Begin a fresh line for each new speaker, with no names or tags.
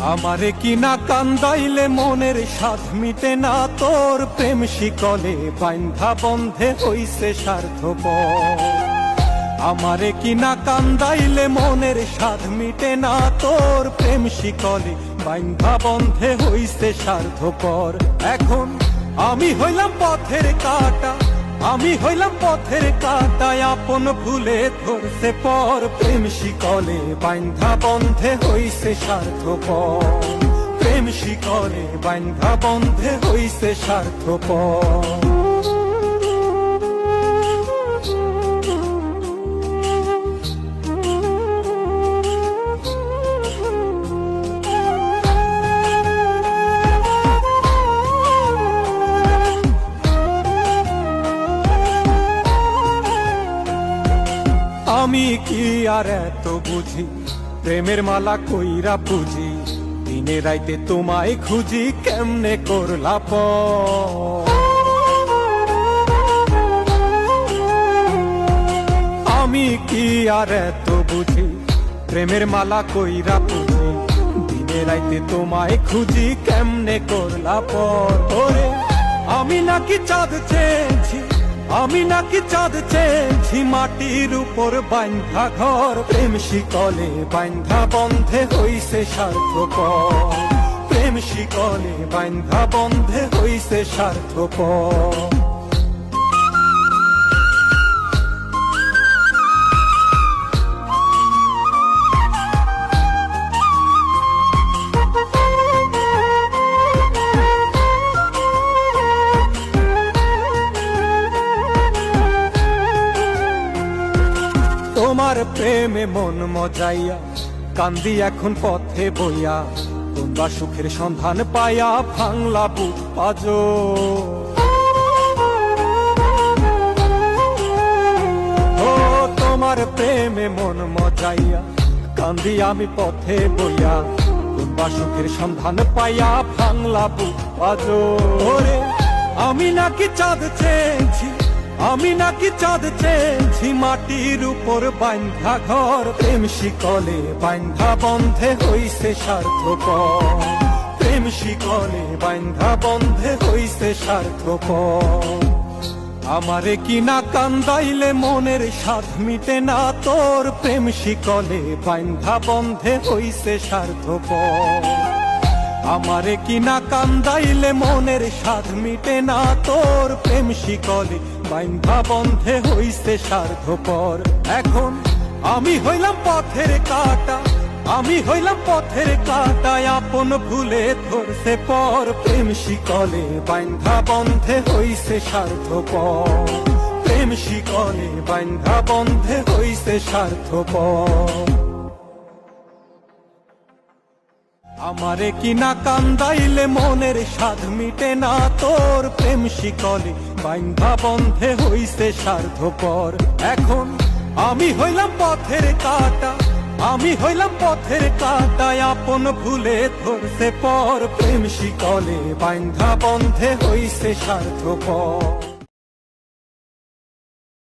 আমারে কি না কান্দাইলে মনের সাধ মিটে না? তোর প্রেম শিকলে বাইন্ধা বন্ধে হইছে স্বার্থপর। আমারে কি না কান্দাইলে মনের সাধ মিটে না? তোর প্রেম শিকলে বাইন্ধা বন্ধে হইছে স্বার্থপর। এখন আমি হইলাম পথের কাটা আমি হইলাম পথের কাটায় আপন ভুলে ধরছে পর। প্রেম শিকলে বাইন্ধা বন্ধে হইছে স্বার্থপর। প্রেম শিকলে বাইন্ধা বন্ধে হইছে স্বার্থপর। আমি কি আর এত বুঝি? প্রেমের মালা কইরা পুজি। দিনে রাইতে তোমায় খুঁজি কেমনে করলা প আমি কি আর এত বুঝি? প্রেমের মালা কইরা পুজি। দিনে রাইতে তোমায় খুঁজি কেমনে করলা পর আমি নাকি চাঁদ চেয়েছি আমি নাকি চাঁদ চেয়েছি মাটির উপর বান্ধা ঘর। প্রেম শিকলে বান্ধা বন্ধে হইছে স্বার্থপর প্রেম শিকলে বান্ধা বন্ধে হইছে স্বার্থপর প্রেমে মন মজাইয়া, কান্দি এখন পথে বইয়া। তোমরা সুখের সন্ধান পায়া ভাঙলা বুক পাজ ও, তোমার প্রেমে মন মজাইয়া, কান্দি আমি পথে বইয়া। তোমরা সুখের সন্ধান পাইয়া ভাঙলা বুক পাজ ওরে, আমি নাকি চাঁদ চেয়েছি, আমি নাকি চাঁদ চেয়েছি। মাটির উপর বান্ধা ঘর, প্রেম শিকলে বান্ধা বন্ধে হইছে স্বার্থপর। প্রেম শিকলে বান্ধা বন্ধে হইছে স্বার্থপর। আমারে কি না কান্দাইলে মনের স্বাদ মিটে না তোর। প্রেম শিকলে বান্ধা বন্ধে হইছে স্বার্থপর। আমারে কি না কান্দাইলে মনের স্বাদ মিটে না তোর প্রেম শিকলে? বাইন্ধা বন্ধে হইছে স্বার্থপর। এখন আমি হইলাম পথের কাটা, আমি হইলাম পথের কাটায় আপন ভুলে ধরছে পর প্রেম শিকলে। বাইন্ধা বন্ধে হইছে স্বার্থপর। প্রেম শিকলে, বাইন্ধা বন্ধে হইছে স্বার্থপর। আমারে কি না কান্দাইলে মনের স্বাদ মিটে না তোর প্রেম শিকলে। বাইন্ধা বন্ধে হইছে স্বার্থপর। এখন আমি হইলাম পথের কাটা, আমি হইলাম পথের কাটায় আপন ভুলে ধরছে পর প্রেম শিকলে। বাইন্ধা বন্ধে হইছে স্বার্থপর।